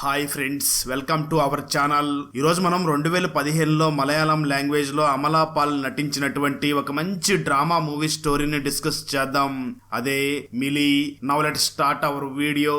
Hi friends welcome to our channel ఈరోజు మనం రెండు వేల పదిహేనులో మలయాళం లాంగ్వేజ్లో అమలా పాల్ నటించినటువంటి ఒక మంచి డ్రామా మూవీ స్టోరీని డిస్కస్ చేద్దాం. అదే Mili now let start our video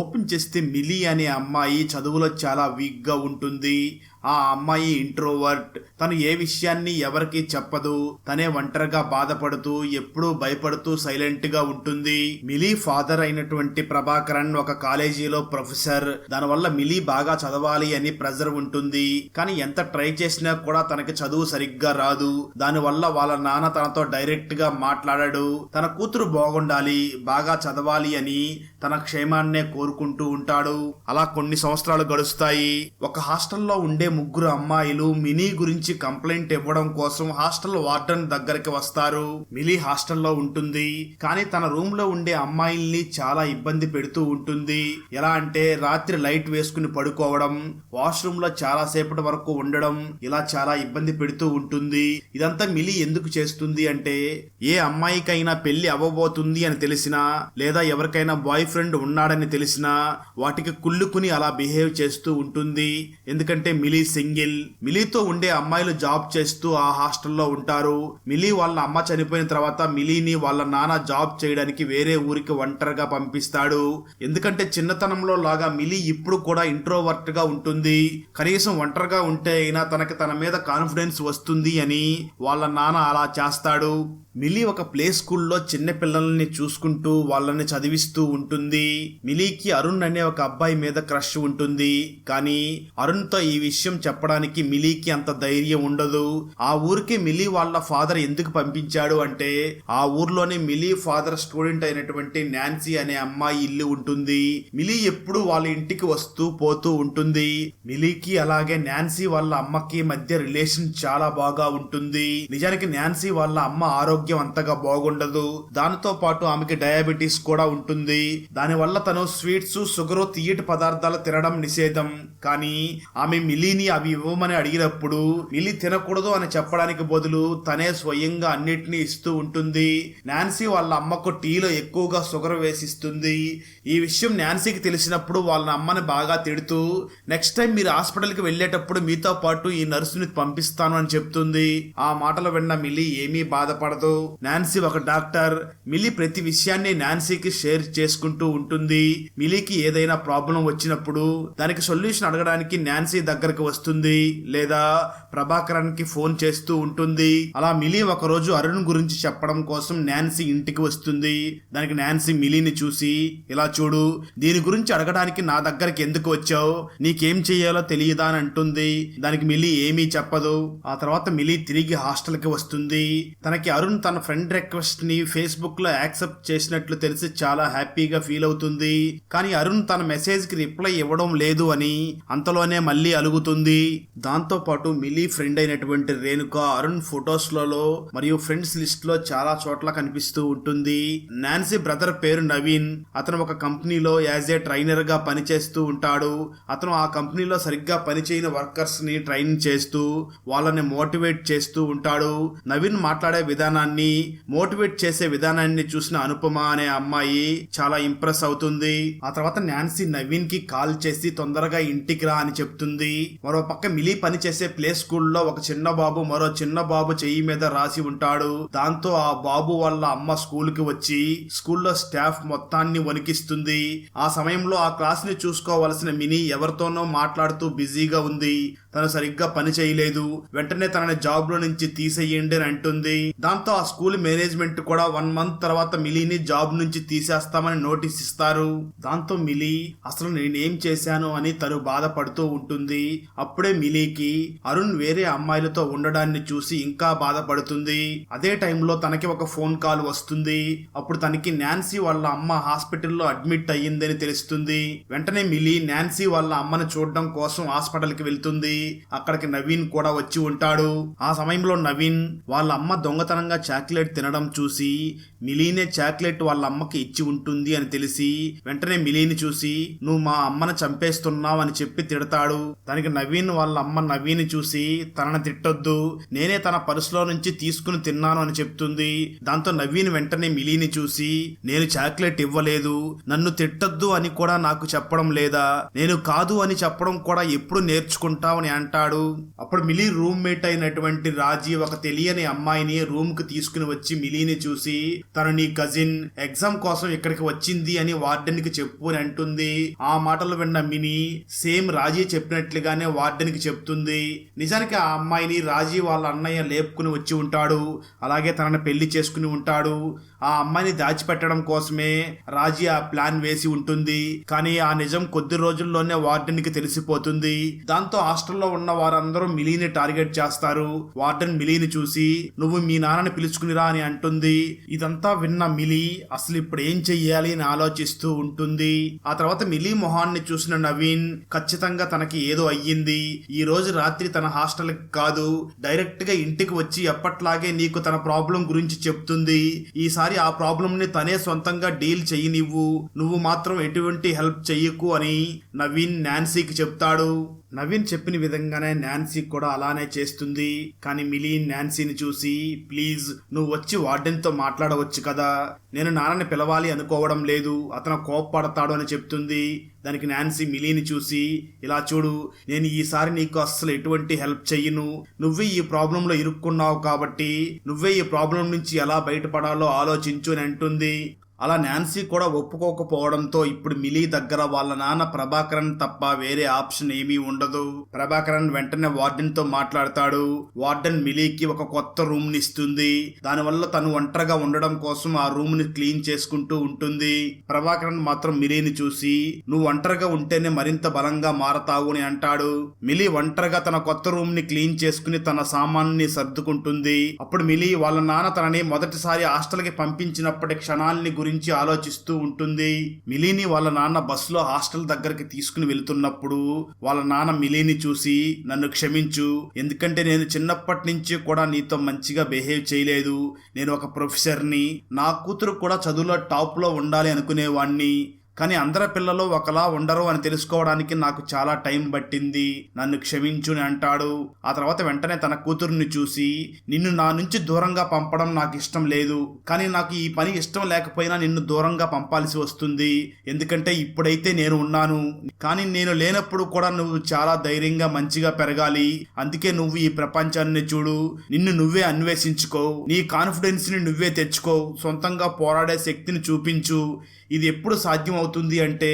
open చేస్తే మిలి అనే అమ్మాయి చదువులో చాలా వీక్గా ఉంటుంది. ఆ అమ్మాయి ఇంట్రోవర్ట్ తను ఏ విషయాన్ని ఎవరికి చెప్పదు. తనే ఒంటరిగా బాధపడుతూ ఎప్పుడూ భయపడుతూ సైలెంట్గా ఉంటుంది. మిలీ ఫాదర్ అయినటువంటి ప్రభాకరన్ ఒక కాలేజీలో ప్రొఫెసర్. దానివల్ల మిలీ బాగా చదవాలి అని ప్రెజర్ ఉంటుంది. కానీ ఎంత ట్రై చేసినా కూడా తనకి చదువు సరిగ్గా రాదు. దానివల్ల వాళ్ళ నాన్న తనతో డైరెక్ట్గా మాట్లాడాడు. తన కూతురు బాగుండాలి బాగా చదవాలి అని తన క్షేమాన్నే కోరుకుంటూ ఉంటాడు. అలా కొన్ని సంవత్సరాలు గడుస్తాయి. ఒక హాస్టల్లో ఉండే ముగ్గురు అమ్మాయిలు మినీ గురించి కంప్లైంట్ ఇవ్వడం కోసం హాస్టల్ వార్డెన్ దగ్గరికి వస్తారు. మిలీ హాస్టల్లో ఉంటుంది. కానీ తన రూమ్లో ఉండే అమ్మాయిల్ని చాలా ఇబ్బంది పెడుతూ ఉంటుంది. ఎలా అంటే రాత్రి లైట్ వేసుకుని పడుకోవడం వాష్రూమ్లో చాలా సేపటి వరకు ఉండడం ఇలా చాలా ఇబ్బంది పెడుతూ ఉంటుంది. ఇదంతా మిలీ ఎందుకు చేస్తుంది అంటే ఏ అమ్మాయికైనా పెళ్ళి అవ్వబోతుంది అని తెలిసినా లేదా ఎవరికైనా బాయ్ ఫ్రెండ్ ఉన్నాడని తెలిసినా వాటికి కుళ్ళుకుని అలా బిహేవ్ చేస్తూ ఉంటుంది. ఎందుకంటే మిలీ సింగిల్. మిలీతో ఉండే అమ్మాయిలు జాబ్ చేస్తూ ఆ హాస్టల్లో ఉంటారు. మిలీ వాళ్ళ అమ్మ చనిపోయిన తర్వాత మిలీని వాళ్ళ నాన్న జాబ్ చేయడానికి వేరే ఊరికి ఒంటరిగా పంపిస్తాడు. ఎందుకంటే చిన్నతనంలో లాగా మిలీ ఇప్పుడు కూడా ఇంట్రోవర్ట్గా ఉంటుంది. కనీసం ఒంటరిగా ఉంటే అయినా తనకి తన మీద కాన్ఫిడెన్స్ వస్తుంది అని వాళ్ళ నాన్న అలా చేస్తాడు. మిలీ ఒక ప్లే స్కూల్లో చిన్న పిల్లల్ని చూసుకుంటూ వాళ్ళని చదివిస్తూ ఉంటుంది. మిలీకి అరుణ్ అనే ఒక అబ్బాయి మీద క్రష్ ఉంటుంది. కానీ అరుణ్తో ఈ విషయం చెప్పడానికి మిలీకి అంత ధైర్యం ఉండదు. ఆ ఊరికి మిలీ వాళ్ళ ఫాదర్ ఎందుకు పంపించాడు అంటే ఆ ఊర్లోనే మిలీ ఫాదర్ స్టూడెంట్ అయినటువంటి నాన్సీ అనే అమ్మాయి ఇల్లు ఉంటుంది. మిలీ ఎప్పుడు వాళ్ళ ఇంటికి వస్తూ పోతూ ఉంటుంది. మిలీకి అలాగే నాన్సీ వాళ్ళ అమ్మకి మధ్య రిలేషన్ చాలా బాగా ఉంటుంది. నిజానికి నాన్సీ వాళ్ళ అమ్మ ఆరోగ్యం అంతగా బాగుండదు. దానితో పాటు ఆమెకి డయాబెటీస్ కూడా ఉంటుంది. దానివల్ల తను స్వీట్స్ షుగర్ తీయటి పదార్థాలు తినడం నిషేధం. కానీ ఆమె మిలీని అవి ఇవ్వమని అడిగినప్పుడు మిలీ తినకూడదు అని చెప్పడానికి బదులు తనే స్వయంగా అన్నిటినీ ఇస్తూ ఉంటుంది. నాన్సీ వాళ్ళ అమ్మకు టీలో ఎక్కువగా షుగర్ వేసిస్తుంది. ఈ విషయం నాన్సీకి తెలిసినప్పుడు వాళ్ళ అమ్మని బాగా తిడుతూ నెక్స్ట్ టైం మీరు హాస్పిటల్కి వెళ్ళేటప్పుడు మీతో పాటు ఈ నర్సుని పంపిస్తాను అని చెప్తుంది. ఆ మాటలు విన్న మిలీ ఏమీ బాధపడదు. నాన్సీ ఒక డాక్టర్. మిలీ ప్రతి విషయాన్ని నాన్సీకి షేర్ చేసుకుంటూ ఉంటుంది. మిలీకి ఏదైనా ప్రాబ్లం వచ్చినప్పుడు దానికి సొల్యూషన్ అడగడానికి నాన్సీ దగ్గరకు వస్తుంది. లేదా ప్రభాకరన్కి ఫోన్ చేస్తూ ఉంటుంది. అలా మిలీ ఒక రోజు అరుణ్ గురించి చెప్పడం కోసం నాన్సీ ఇంటికి వస్తుంది. దానికి నాన్సీ మిలీని చూసి ఇలా చూడు దీని గురించి అడగడానికి నా దగ్గరికి ఎందుకు వచ్చావు? నీకేం చెయ్యాలో తెలియదా? అని అంటుంది. దానికి మిలీ ఏమీ చెప్పదు. ఆ తర్వాత మిలీ తిరిగి హాస్టల్కి వస్తుంది. తనకి అరుణ్ తన ఫ్రెండ్ రిక్వెస్ట్ని ఫేస్బుక్లో యాక్సెప్ట్ చేసినట్లు తెలిసి చాలా హ్యాపీగా ఫీల్ అవుతుంది. కానీ అరుణ్ తన మెసేజ్కి రిప్లై ఇవ్వడం లేదు అని అంతలోనే మళ్ళీ అలుగుతుంది. దాంతో పాటు మిలీ ఫ్రెండ్ అయినటువంటి రేణుక అరుణ్ ఫొటోస్లలో మరియు ఫ్రెండ్స్ లిస్ట్లో చాలా చోట్ల కనిపిస్తూ ఉంటుంది. నాన్సీ బ్రదర్ పేరు నవీన్. అతను ఒక కంపెనీలో యాజ్ ఏ ట్రైనర్గా పనిచేస్తూ ఉంటాడు. అతను ఆ కంపెనీలో సరిగ్గా పనిచేయని వర్కర్స్ని ట్రైన్ చేస్తూ వాళ్ళని మోటివేట్ చేస్తూ ఉంటాడు. నవీన్ మాట్లాడే విధానాన్ని మోటివేట్ చేసే విధానాన్ని చూసిన అనుపమ అనే అమ్మాయి చాలా ఇంప్రెస్ అవుతుంది. ఆ తర్వాత నాన్సీ నవీన్కి కాల్ చేసి తొందరగా ఇంటికి రా అని చెప్తుంది. మరో పక్క మిలీ పని చేసే ప్లే స్కూల్లో ఒక చిన్న బాబు మరో చిన్న బాబు చెయ్యి మీద రాసి ఉంటాడు. దాంతో ఆ బాబు వాళ్ళ అమ్మ స్కూల్కి వచ్చి స్కూల్లో స్టాఫ్ మొత్తాన్ని వణికిస్తుంది. ఆ సమయంలో ఆ క్లాస్ని చూసుకోవలసిన మినీ ఎవరితోనో మాట్లాడుతూ బిజీగా ఉంది. తను సరిగ్గా పని చేయలేదు. వెంటనే తనని జాబ్లో నుంచి తీసేయండి అని అంటుంది. దాంతో ఆ స్కూల్ మేనేజ్మెంట్ కూడా వన్ మంత్ తర్వాత మిలీని జాబ్ నుంచి తీసేస్తామని నోటీస్ ఇస్తారు. దాంతో మిలీ అసలు నేనేం చేశాను? అని తను బాధపడుతూ ఉంటుంది. అప్పుడే మిలీకి అరుణ్ వేరే అమ్మాయిలతో ఉండడాన్ని చూసి ఇంకా బాధపడుతుంది. అదే టైంలో తనకి ఒక ఫోన్ కాల్ వస్తుంది. అప్పుడు తనకి నాన్సీ వాళ్ళ అమ్మ హాస్పిటల్లో అడ్మిట్ అయ్యిందని తెలుస్తుంది. వెంటనే మిలీ నాన్సీ వాళ్ళ అమ్మని చూడడం కోసం హాస్పిటల్కి వెళ్తుంది. అక్కడికి నవీన్ కూడా వచ్చి ఉంటాడు. ఆ సమయంలో నవీన్ వాళ్ళ అమ్మ దొంగతనంగా చాక్లెట్ తినడం చూసి మిలీనే చాక్లెట్ వాళ్ళ అమ్మకి ఇచ్చి ఉంటుంది అని తెలిసి వెంటనే మిలీని చూసి నువ్వు మా అమ్మను చంపేస్తున్నావు అని చెప్పి తిడతాడు. తనకి నవీన్ వాళ్ళ అమ్మ నవీని చూసి తనని తిట్టొద్దు. నేనే తన పర్సులో నుంచి తీసుకుని తిన్నాను అని చెప్తుంది. దాంతో నవీన్ వెంటనే మిలీని చూసి నేను చాక్లెట్ ఇవ్వలేదు. నన్ను తిట్టొద్దు అని కూడా నాకు చెప్పడం లేదా? నేను కాదు అని చెప్పడం కూడా ఎప్పుడు నేర్చుకుంటావు అని అంటాడు. అప్పుడు మిలీ రూమ్ మేట్ అయినటువంటి రాజీ ఒక తెలియని అమ్మాయిని రూమ్కు తీసుకుని వచ్చి మిలీని చూసి తను నీ కజిన్ ఎగ్జామ్ కోసం ఇక్కడికి వచ్చింది అని వార్డెన్కి చెప్పు అని అంటుంది. ఆ మాటలు విన్న మినీ సేమ్ రాజీ చెప్పినట్లుగానే వార్డెన్కి చెప్తుంది. నిజానికి ఆ అమ్మాయిని రాజీ వాళ్ళ అన్నయ్య లేపుకుని వచ్చి ఉంటాడు. అలాగే తనని పెళ్ళి చేసుకుని ఉంటాడు. ఆ అమ్మాయిని దాచిపెట్టడం కోసమే రాజీ ఆ ప్లాన్ వేసి ఉంటుంది. కానీ ఆ నిజం కొద్ది రోజుల్లోనే వార్డెన్కి తెలిసిపోతుంది. దాంతో హాస్టల్లో ఉన్న వారందరూ మిలీని టార్గెట్ చేస్తారు. వార్డెన్ మిలీని చూసి నువ్వు మీ నాన్నని పిలుచుకునిరా అని అంటుంది. ఇదంతా విన్న మిలీ అసలు ఇప్పుడు ఏం చెయ్యాలి అని ఆలోచిస్తూ ఉంటుంది. ఆ తర్వాత మిలీ మొహాన్ని చూసిన నవీన్ ఖచ్చితంగా తనకి ఏదో అయ్యింది. ఈ రోజు రాత్రి తన హాస్టల్ కాదు డైరెక్ట్గా ఇంటికి వచ్చి ఎప్పట్లాగే నీకు తన ప్రాబ్లం గురించి చెప్తుంది. ఈసారి ఆ ప్రాబ్లం ని తనే సొంతంగా డీల్ చెయ్యి నువ్వు నువ్వు మాత్రం ఎటువంటి హెల్ప్ చెయ్యకు అని నవీన్ నాన్సీకి చెప్తాడు. నవీన్ చెప్పిన విధంగానే నాన్సీ కూడా అలానే చేస్తుంది. కానీ మిలీన్ నాన్సీని చూసి ప్లీజ్ నువ్వు వచ్చి వార్డెన్తో మాట్లాడవచ్చు కదా. నేను నాన్నని పిలవాలి అనుకోవడం లేదు. అతను కోప్పడతాడు అని చెప్తుంది. దానికి నాన్సీ మిలీని చూసి ఇలా చూడు నేను ఈసారి నీకు అస్సలు ఎటువంటి హెల్ప్ చెయ్యను. నువ్వే ఈ ప్రాబ్లంలో ఇరుక్కున్నావు కాబట్టి నువ్వే ఈ ప్రాబ్లం నుంచి ఎలా బయటపడాలో ఆలోచించు అని అంటుంది. అలా నాన్సీ కూడా ఒప్పుకోకపోవడంతో ఇప్పుడు మిలీ దగ్గర వాళ్ళ నాన్న ప్రభాకరన్ తప్ప వేరే ఆప్షన్ ఏమీ ఉండదు. ప్రభాకరన్ వెంటనే వార్డెన్తో మాట్లాడతాడు. వార్డెన్ మిలీకి ఒక కొత్త రూమ్ని ఇస్తుంది. దానివల్ల తను ఒంటరిగా ఉండడం కోసం ఆ రూమ్ని క్లీన్ చేసుకుంటూ ఉంటుంది. ప్రభాకరన్ మాత్రం మిలీని చూసి నువ్వు ఒంటరిగా ఉంటేనే మరింత బలంగా మారతావు అని అంటాడు. మిలీ ఒంటరిగా తన కొత్త రూమ్ని క్లీన్ చేసుకుని తన సామాన్ని సర్దుకుంటుంది. అప్పుడు మిలీ వాళ్ళ నాన్న తనని మొదటిసారి హాస్టల్కి పంపించినప్పటి క్షణాల్ని గురించి ఆలోచిస్తూ ఉంటుంది. మిలీని వాళ్ళ నాన్న బస్సులో హాస్టల్ దగ్గరికి తీసుకుని వెళుతున్నప్పుడు వాళ్ళ నాన్న మిలీని చూసి నన్ను క్షమించు. ఎందుకంటే నేను చిన్నప్పటి నుంచి కూడా నీతో మంచిగా బిహేవ్ చేయలేదు. నేను ఒక ప్రొఫెసర్ని. నా కూతురు కూడా చదువులో టాప్లో ఉండాలి అనుకునేవాణ్ణి. కానీ అందరి పిల్లలు ఒకలా ఉండరు అని తెలుసుకోవడానికి నాకు చాలా టైం పట్టింది. నన్ను క్షమించుని అంటాడు. ఆ తర్వాత వెంటనే తన కూతురుని చూసి నిన్ను నా నుంచి దూరంగా పంపడం నాకు ఇష్టం లేదు. కానీ నాకు ఈ పని ఇష్టం లేకపోయినా నిన్ను దూరంగా పంపాల్సి వస్తుంది. ఎందుకంటే ఇప్పుడైతే నేను ఉన్నాను. కానీ నేను లేనప్పుడు కూడా నువ్వు చాలా ధైర్యంగా మంచిగా పెరగాలి. అందుకే నువ్వు ఈ ప్రపంచాన్ని చూడు. నిన్ను నువ్వే అన్వేషించుకో. నీ కాన్ఫిడెన్స్ని నువ్వే తెచ్చుకో. సొంతంగా పోరాడే శక్తిని చూపించు. ఇది ఎప్పుడు సాధ్యం అవుతుంది అంటే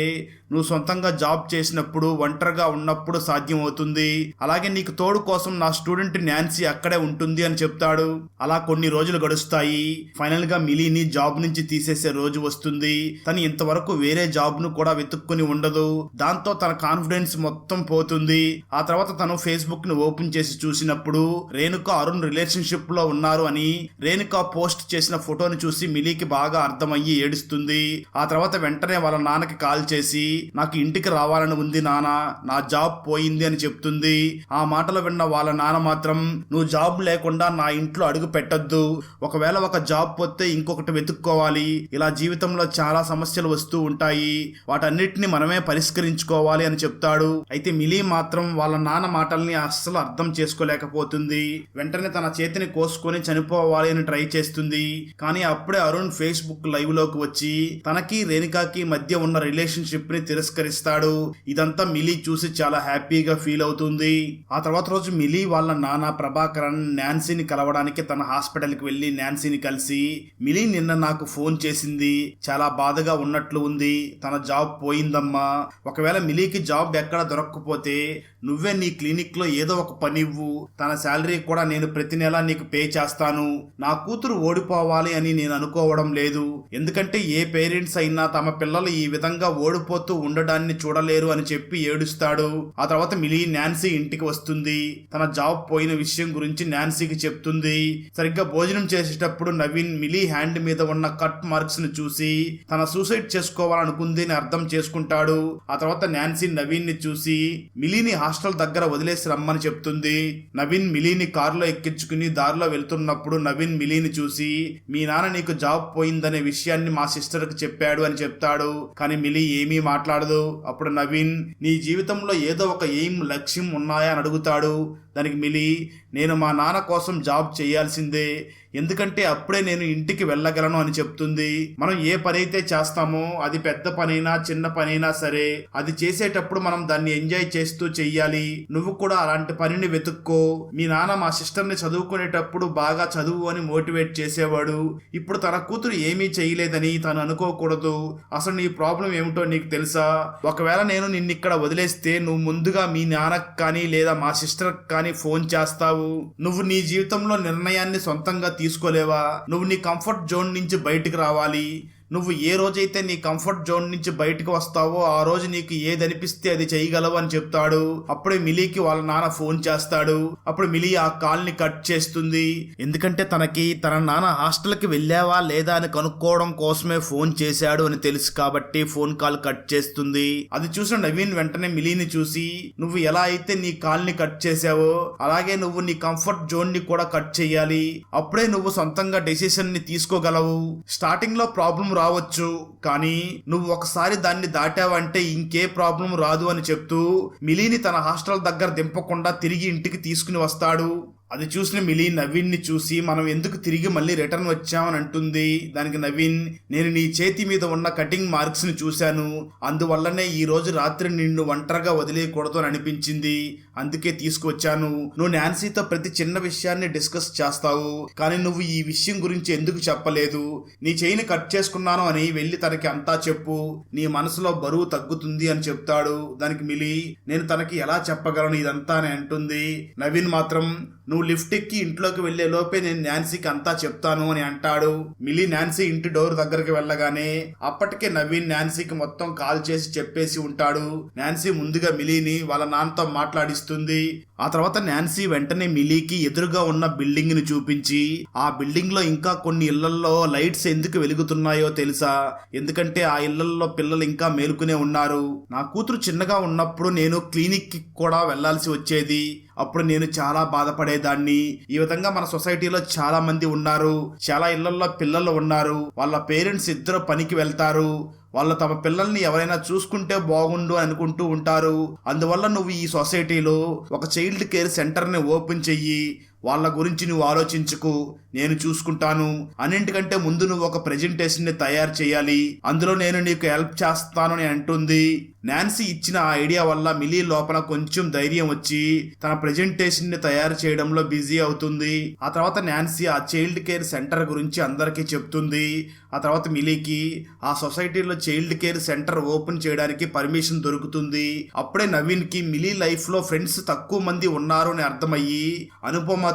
నువ్వు సొంతంగా జాబ్ చేసినప్పుడు ఒంటరిగా ఉన్నప్పుడు సాధ్యం అవుతుంది అలాగే నీకు తోడు కోసం నా స్టూడెంట్ నాన్సీ అక్కడే ఉంటుంది అని చెప్తాడు. అలా కొన్ని రోజులు గడుస్తాయి. ఫైనల్గా మిలీని జాబ్ నుంచి తీసేసే రోజు వస్తుంది. తను ఇంతవరకు వేరే జాబ్ను కూడా వెతుక్కుని ఉండదు. దాంతో తన కాన్ఫిడెన్స్ మొత్తం పోతుంది. ఆ తర్వాత తను ఫేస్బుక్ను ఓపెన్ చేసి చూసినప్పుడు రేణుక అరుణ్ రిలేషన్షిప్లో ఉన్నారు అని రేణుక పోస్ట్ చేసిన ఫోటోని చూసి మిలీకి బాగా అర్థమయ్యి ఏడుస్తుంది. ఆ తర్వాత వెంటనే వాళ్ళ నాన్నకి కాల్ చేసి నాకు ఇంటికి రావాలని ఉంది నాన్న నా జాబ్ పోయింది అని చెప్తుంది. ఆ మాటలు విన్న వాళ్ళ నాన్న మాత్రం నువ్వు జాబ్ లేకుండా నా ఇంట్లో అడుగు పెట్టొద్దు. ఒకవేళ ఒక జాబ్ పోతే ఇంకొకటి వెతుక్కోవాలి. ఇలా జీవితంలో చాలా సమస్యలు వస్తూ ఉంటాయి. వాటన్నిటిని మనమే పరిష్కరించుకోవాలి అని చెప్తాడు. అయితే మిలీ మాత్రం వాళ్ళ నాన్న మాటల్ని అస్సలు అర్థం చేసుకోలేకపోతుంది. వెంటనే తన చేతిని కోసుకొని చనిపోవాలి అని ట్రై చేస్తుంది. కానీ అప్పుడే అరుణ్ ఫేస్బుక్ లైవ్లోకి వచ్చి తనకి రేణుకాకి మధ్య ఉన్న రిలేషన్షిప్ని తిరస్కరిస్తాడు. ఇదంతా మిలీ చూసి చాలా హ్యాపీగా ఫీల్ అవుతుంది. ఆ తర్వాత రోజు మిలీ వాళ్ళ నాన్న ప్రభాకరన్ నాన్సీని కలవడానికి తన హాస్పిటల్కి వెళ్ళి వెళ్ళి నాన్సీని కలిసి మిలీ నిన్న నాకు ఫోన్ చేసింది. చాలా బాధగా ఉన్నట్లు ఉంది. తన జాబ్ పోయిందమ్మా. ఒకవేళ మిలీకి జాబ్ ఎక్కడ దొరకకపోతే నువ్వే నీ క్లినిక్లో ఏదో ఒక పని ఇవ్వు తన శాలరీ కూడా నేను ప్రతి నెల నీకు పే చేస్తాను. నా కూతురు ఓడిపోవాలి అని నేను అనుకోవడం లేదు. ఎందుకంటే ఏ పేరెంట్స్ అయినా తమ పిల్లలు ఈ విధంగా ఓడిపోతూ ఉండడాన్ని చూడలేరు అని చెప్పి ఏడుస్తాడు. ఆ తర్వాత మిలీ నాన్సీ ఇంటికి వస్తుంది. తన జాబ్ పోయిన విషయం గురించి నాన్సీకి చెప్తుంది. సరిగ్గా భోజనం చేసేటప్పుడు నవీన్ మిలీ హ్యాండ్ మీద ఉన్న కట్ మార్క్స్ని చూసి తన సూసైడ్ చేసుకోవాలనుకుంది అని అర్థం చేసుకుంటాడు. ఆ తర్వాత నాన్సీ నవీన్ని చూసి మిలీని హాస్టల్ దగ్గర వదిలేసి రమ్మని చెప్తుంది. నవీన్ మిలీని కారులో ఎక్కించుకుని దారిలో వెళ్తున్నప్పుడు నవీన్ మిలీని చూసి మీ నాన్న నీకు జాబ్ పోయిందనే విషయాన్ని మా సిస్టర్కి చెప్పాడు అని చెప్తాడు. కానీ మిలీ ఏమీ మాట్లాడదు. అప్పుడు నవీన్ నీ జీవితంలో ఏదో ఒక ఎయిమ్ లక్ష్యం ఉన్నాయా? అని అడుగుతాడు. దానికి మిలి నేను మా నాన్న కోసం జాబ్ చేయాల్సిందే. ఎందుకంటే అప్పుడే నేను ఇంటికి వెళ్ళగలను అని చెప్తుంది. మనం ఏ పని అయితే చేస్తామో అది పెద్ద పనైనా చిన్న పనైనా సరే అది చేసేటప్పుడు మనం దాన్ని ఎంజాయ్ చేస్తూ చెయ్యాలి. నువ్వు కూడా అలాంటి పనిని వెతుక్కో. మీ నాన్న మా సిస్టర్ని చదువుకునేటప్పుడు బాగా చదువు అని మోటివేట్ చేసేవాడు. ఇప్పుడు తన కూతురు ఏమీ చేయలేదని తను అనుకోకూడదు. అసలు నీ ప్రాబ్లం ఏమిటో నీకు తెలుసా? ఒకవేళ నేను నిన్ను ఇక్కడ వదిలేస్తే నువ్వు ముందుగా మీ నాన్నకు కానీ లేదా మా సిస్టర్ కానీ ఫోన్ చేస్తావు? నువ్వు నీ జీవితంలో నిర్ణయాన్ని సొంతంగా తీసుకోలేవా? నువ్వు నీ కంఫర్ట్ జోన్ నుంచి బయటికి రావాలి? నువ్వు ఏ రోజైతే నీ కంఫర్ట్ జోన్ నుంచి బయటకు వస్తావో ఆ రోజు నీకు ఏది అనిపిస్తే అది చేయగలవు అని చెప్తాడు. అప్పుడే మిలీకి వాళ్ళ నాన్న ఫోన్ చేస్తాడు. అప్పుడు మిలీ ఆ కాల్ని కట్ చేస్తుంది. ఎందుకంటే తనకి తన నాన్న హాస్టల్కి వెళ్ళావా లేదా అని కనుక్కోవడం కోసమే ఫోన్ చేశాడు అని తెలుసు కాబట్టి ఫోన్ కాల్ కట్ చేస్తుంది. అది చూసిన నవీన్ వెంటనే మిలీని చూసి నువ్వు ఎలా అయితే నీ కాల్ని కట్ చేసావో అలాగే నువ్వు నీ కంఫర్ట్ జోన్ని కూడా కట్ చేయాలి. అప్పుడే నువ్వు సొంతంగా డెసిషన్ని తీసుకోగలవు. స్టార్టింగ్లో ప్రాబ్లం రావచ్చు కానీ నువ్వు ఒకసారి దాన్ని దాటావంటే ఇంకే ప్రాబ్లం రాదు అని చెప్తూ మిలీని తన హాస్టల్ దగ్గర దింపకుండా తిరిగి ఇంటికి తీసుకుని వస్తాడు. అది చూసిన మిలీ నవీన్ని చూసి మనం ఎందుకు తిరిగి మళ్ళీ రిటర్న్ వచ్చామని అంటుంది. దానికి నవీన్ నేను నీ చేతి మీద ఉన్న కటింగ్ మార్క్స్ని చూశాను. అందువల్లనే ఈ రోజు రాత్రి నిన్ను ఒంటరిగా వదిలేయకూడదు అని అనిపించింది. అందుకే తీసుకువచ్చాను. నువ్వు నాన్సీతో ప్రతి చిన్న విషయాన్ని డిస్కస్ చేస్తావు. కానీ నువ్వు ఈ విషయం గురించి ఎందుకు చెప్పలేదు? నీ చేయిని కట్ చేసుకున్నాను అని వెళ్ళి తనకి అంతా చెప్పు. నీ మనసులో బరువు తగ్గుతుంది అని చెప్తాడు. దానికి మిలి నేను తనకి ఎలా చెప్పగలను ఇదంతా అని అంటుంది. నవీన్ మాత్రం నువ్వు లిఫ్ట్ ఎక్కి ఇంట్లోకి వెళ్ళే లోపే నేను నాన్సీకి అంతా చెప్తాను అని అంటాడు. మిలీ నాన్సీ ఇంటి డోర్ దగ్గరికి వెళ్ళగానే అప్పటికే నవీన్ నాన్సీకి మొత్తం కాల్ చేసి చెప్పేసి ఉంటాడు. నాన్సీ ముందుగా మిలీని వాళ్ళ నాన్నతో మాట్లాడిస్తుంది. ఆ తర్వాత నాన్సీ వెంటనే మిలీకి ఎదురుగా ఉన్న బిల్డింగ్ని చూపించి ఆ బిల్డింగ్లో ఇంకా కొన్ని ఇళ్ళలో లైట్స్ ఎందుకు వెలుగుతున్నాయో తెలుసా? ఎందుకంటే ఆ ఇళ్ళలో పిల్లలు ఇంకా మేలుకునే ఉన్నారు. నా కూతురు చిన్నగా ఉన్నప్పుడు నేను క్లినిక్కి కూడా వెళ్ళాల్సి వచ్చేది. అప్పుడు నేను చాలా బాధపడేదాన్ని. ఈ విధంగా మన సొసైటీలో చాలా మంది ఉన్నారు. చాలా ఇళ్ళలో పిల్లలు ఉన్నారు. వాళ్ళ పేరెంట్స్ ఇద్దరు పనికి వెళ్తారు. వాళ్ళు తమ పిల్లల్ని ఎవరైనా చూసుకుంటే బాగుండు అనుకుంటూ ఉంటారు. అందువల్ల నువ్వు ఈ సొసైటీలో ఒక చైల్డ్ కేర్ సెంటర్ని ఓపెన్ చెయ్యి. వాళ్ళ గురించి నువ్వు ఆలోచించుకు నేను చూసుకుంటాను. అన్నింటికంటే ముందు నువ్వు ఒక ప్రెజెంటేషన్ని తయారు చేయాలి. అందులో నేను నీకు హెల్ప్ చేస్తాను అని అంటుంది. నాన్సీ ఇచ్చిన ఆ ఐడియా వల్ల మిలీ లోపల కొంచెం ధైర్యం వచ్చి తన ప్రెజెంటేషన్ని తయారు చేయడంలో బిజీ అవుతుంది. ఆ తర్వాత నాన్సీ ఆ చైల్డ్ కేర్ సెంటర్ గురించి అందరికీ చెప్తుంది. ఆ తర్వాత మిలీకి ఆ సొసైటీలో చైల్డ్ కేర్ సెంటర్ ఓపెన్ చేయడానికి పర్మిషన్ దొరుకుతుంది. అప్పుడే నవీన్కి మిలీ లైఫ్లో ఫ్రెండ్స్ తక్కువ మంది ఉన్నారు అని అర్థమయ్యి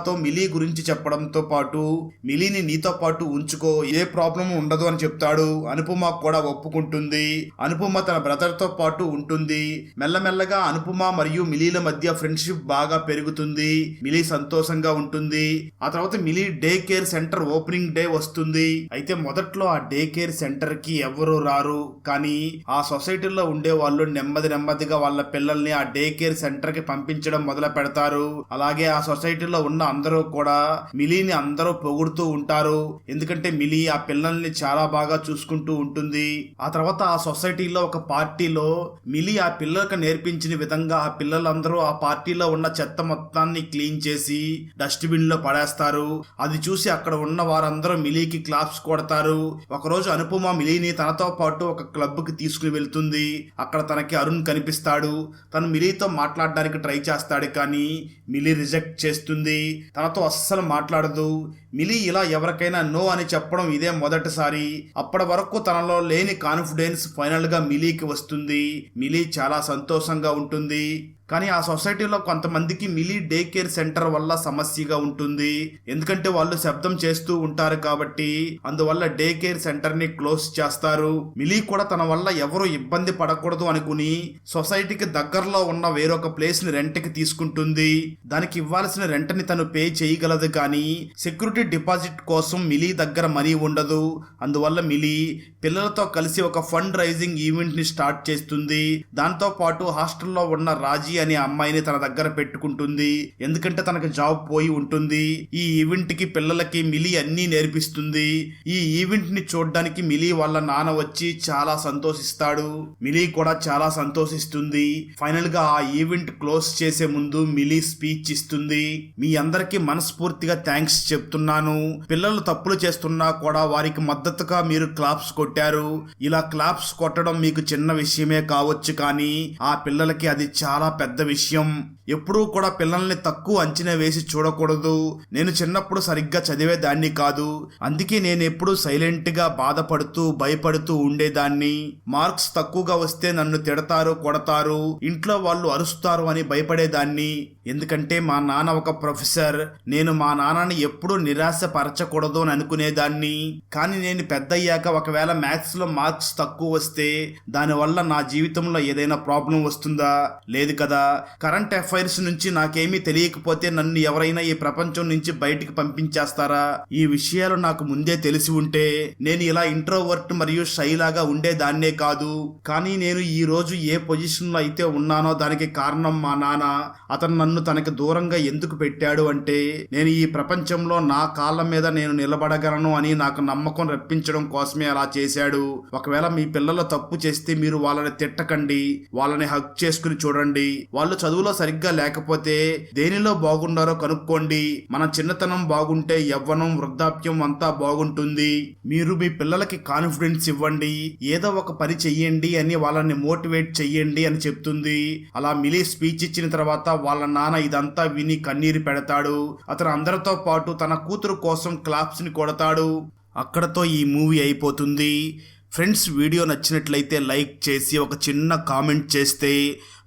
నాతో మిలీ గురించి చెప్పడంతో పాటు మిలీని నీతో పాటు ఉంచుకో ఏ ప్రాబ్లం ఉండదు అని చెప్తాడు. అనుపమ కూడా ఒప్పుకుంటుంది. అనుపమ తన బ్రదర్తో పాటు ఉంటుంది. మెల్లమెల్లగా అనుపమ మరియు మిలీల మధ్య ఫ్రెండ్షిప్ బాగా పెరుగుతుంది. మిలీ సంతోషంగా ఉంటుంది. ఆ తర్వాత Mili day care centre opening day వస్తుంది. అయితే మొదట్లో ఆ డే కేర్ సెంటర్కి ఎవరు రారు. కానీ ఆ సొసైటీలో ఉండే వాళ్ళు నెమ్మది నెమ్మదిగా వాళ్ళ పిల్లల్ని ఆ డే కేర్ సెంటర్కి పంపించడం మొదలు పెడతారు. అలాగే ఆ సొసైటీలో ఉన్న అందరూ కూడా మిలీని అందరూ పొగుడుతూ ఉంటారు. ఎందుకంటే మిలీ ఆ పిల్లల్ని చాలా బాగా చూసుకుంటూ ఉంటుంది. ఆ తర్వాత ఆ సొసైటీలో ఒక పార్టీలో మిలీ ఆ పిల్లలకు నేర్పించిన విధంగా ఆ పిల్లలందరూ ఆ పార్టీలో ఉన్న చెత్త మొత్తాన్ని క్లీన్ చేసి డస్ట్బిన్లో పడేస్తారు. అది చూసి అక్కడ ఉన్న వారందరూ మిలీకి క్లాప్స్ కొడతారు. ఒకరోజు అనుపమ మిలీని తనతో పాటు ఒక క్లబ్కి తీసుకుని వెళ్తుంది. అక్కడ తనకి అరుణ్ కనిపిస్తాడు. తను మిలీతో మాట్లాడడానికి ట్రై చేస్తాడు కానీ మిలీ రిజెక్ట్ చేస్తుంది. తనతో అస్సలు మాట్లాడదు. మిలీ ఇలా ఎవరికైనా నో అని చెప్పడం ఇదే మొదటిసారి. అప్పటి వరకు తనలో లేని కాన్ఫిడెన్స్ ఫైనల్గా మిలీకి వస్తుంది. మిలీ చాలా సంతోషంగా ఉంటుంది. కానీ ఆ సొసైటీలో కొంతమందికి మిలీ డే కేర్ సెంటర్ వల్ల సమస్యగా ఉంటుంది. ఎందుకంటే వాళ్ళు శబ్దం చేస్తూ ఉంటారు కాబట్టి అందువల్ల డే కేర్ సెంటర్ని క్లోజ్ చేస్తారు. మిలీ కూడా తన వల్ల ఎవరు ఇబ్బంది పడకూడదు అనుకుని సొసైటీకి దగ్గరలో ఉన్న వేరొక ప్లేస్ని రెంట్కి తీసుకుంటుంది. దానికి ఇవ్వాల్సిన రెంట్ని తను పే చేయగలదు కానీ సెక్యూరిటీ డిపాజిట్ కోసం మిలీ దగ్గర మనీ ఉండదు. అందువల్ల మిలీ పిల్లలతో కలిసి ఒక ఫండ్ రైజింగ్ ఈవెంట్ని స్టార్ట్ చేస్తుంది. దాంతో పాటు హాస్టల్లో ఉన్న రాజీ అనే అమ్మాయిని తన దగ్గర పెట్టుకుంటుంది. ఎందుకంటే తనకు జాబ్ పోయి ఉంటుంది. ఈ ఈవెంట్కి పిల్లలకి మిలి అన్నీ నేర్పిస్తుంది. ఈ ఈవెంట్ని చూడడానికి మిలి వాళ్ళ నాన్న వచ్చి చాలా సంతోషిస్తాడు. మిలీ కూడా చాలా సంతోషిస్తుంది. ఫైనల్గా ఆ ఈవెంట్ క్లోజ్ చేసే ముందు మిలీ స్పీచ్ ఇస్తుంది. మీ అందరికీ మనస్ఫూర్తిగా థ్యాంక్స్ చెప్తున్నాను. పిల్లలు తప్పులు చేస్తున్నా కూడా వారికి మద్దతుగా మీరు క్లాప్స్ కొట్టారు. ఇలా క్లాప్స్ కొట్టడం మీకు చిన్న విషయమే కావచ్చు కానీ ఆ పిల్లలకి అది చాలా పెద్ద పెద్ద విషయం. ఎప్పుడూ కూడా పిల్లల్ని తక్కువ అంచనా వేసి చూడకూడదు. నేను చిన్నప్పుడు సరిగ్గా చదివేదాన్ని కాదు. అందుకే నేను ఎప్పుడూ సైలెంట్గా బాధపడుతూ భయపడుతూ ఉండేదాన్ని. మార్క్స్ తక్కువగా వస్తే నన్ను తిడతారు కొడతారు ఇంట్లో వాళ్ళు అరుస్తారు అని భయపడేదాన్ని. ఎందుకంటే మా నాన్న ఒక ప్రొఫెసర్ నేను మా నాన్నని ఎప్పుడూ నిరాశపరచకూడదు అని అనుకునేదాన్ని. కానీ నేను పెద్దయ్యాక ఒకవేళ మ్యాథ్స్లో మార్క్స్ తక్కువ వస్తే దానివల్ల నా జీవితంలో ఏదైనా ప్రాబ్లం వస్తుందా? లేదు కదా. కరెంట్ అఫైర్స్ నుంచి నాకేమీ తెలియకపోతే నన్ను ఎవరైనా ఈ ప్రపంచం నుంచి బయటికి పంపించేస్తారా? ఈ విషయాలు నాకు ముందే తెలిసి ఉంటే నేను ఇలా ఇంట్రోవర్ట్ మరియు షైలాగా ఉండేదాన్నే కాదు. కానీ నేను ఈ రోజు ఏ పొజిషన్లో అయితే ఉన్నానో దానికి కారణం మా నాన్న. అతను నన్ను తనకి దూరంగా ఎందుకు పెట్టాడు అంటే నేను ఈ ప్రపంచంలో నా కాళ్ళ మీద నేను నిలబడగలను అని నాకు నమ్మకం రప్పించడం కోసమే అలా చేశాడు. ఒకవేళ మీ పిల్లలు తప్పు చేస్తే మీరు వాళ్ళని తిట్టకండి వాళ్ళని హక్ చేసుకుని చూడండి. వాళ్ళు చదువులో సరిగ్గా లేకపోతే దేనిలో బాగుండారో కనుక్కోండి. మన చిన్నతనం బాగుంటే యవ్వనం వృద్ధాప్యం అంతా బాగుంటుంది. మీరు మీ పిల్లలకి కాన్ఫిడెన్స్ ఇవ్వండి. ఏదో ఒక పని చెయ్యండి అని వాళ్ళని మోటివేట్ చెయ్యండి అని చెప్తుంది. అలా మిలీ స్పీచ్ ఇచ్చిన తర్వాత వాళ్ళ నాన్న ఇదంతా విని కన్నీరు పెడతాడు. అతను అందరితో పాటు తన కూతురు కోసం క్లాప్స్ని కొడతాడు. అక్కడతో ఈ మూవీ అయిపోతుంది. ఫ్రెండ్స్ వీడియో నచ్చినట్లయితే లైక్ చేసి ఒక చిన్న కామెంట్ చేస్తే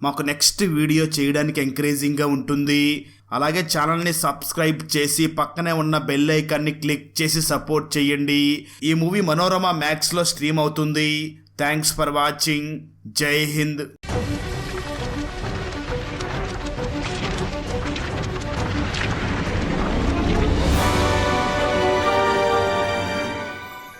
మాకు నెక్స్ట్ వీడియో చేయడానికి ఎంకరేజింగ్గా ఉంటుంది. అలాగే ఛానల్ని సబ్స్క్రైబ్ చేసి పక్కనే ఉన్న బెల్ ఐకాన్ని క్లిక్ చేసి సపోర్ట్ చేయండి. ఈ మూవీ మనోరమ మ్యాక్స్లో స్ట్రీమ్ అవుతుంది. Thanks for watching. Jai Hind.